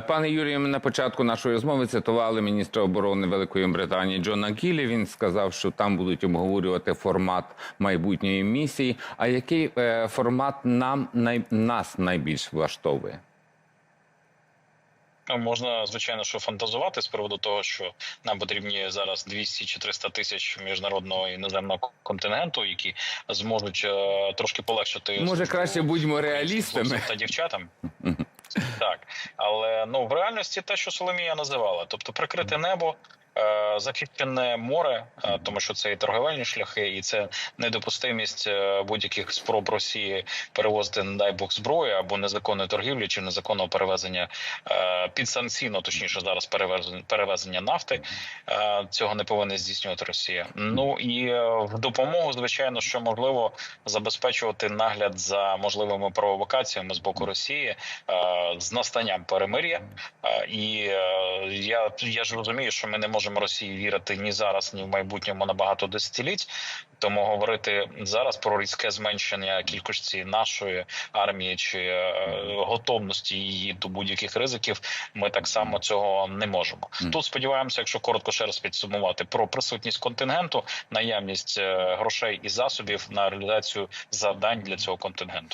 Пане Юрію, ми на початку нашої розмови цитували міністра оборони Великої Британії Джона Кілі. Він сказав, що там будуть обговорювати формат майбутньої місії. А який е, формат нам най, нас найбільш влаштовує? Ну, Можна звичайно що фантазувати з приводу того, що нам потрібні зараз 200 чи 300 тисяч міжнародного іноземного контингенту, які зможуть е, трошки полегшити Може, краще будьмо реалістами. та дівчатам. Так, але ну в реальності те, що Соломія називала, тобто прикрите небо. Е, Захищене море, е, тому що це і торговельні шляхи, і це недопустимість е, будь-яких спроб Росії перевозити, не дай Бог, зброю або незаконної торгівлі чи незаконного перевезення підсанкційно, точніше зараз перевезення перевезення нафти. Цього не повинна здійснювати Росія. Ну і в допомогу, звичайно, що можливо забезпечувати нагляд за можливими провокаціями з боку Росії з настанням перемир'я. І я, я ж розумію, що ми не можемо Росії вірити ні зараз, ні в майбутньому на багато десятиліть. Тому говорити зараз про різке зменшення кількості нашої армії чи е, готовності її до будь-яких ризиків, ми так само цього не можемо. Тут сподіваємося, якщо коротко ще раз підсумувати про присутність контингенту, наявність е, грошей і засобів на реалізацію завдань для цього контингенту.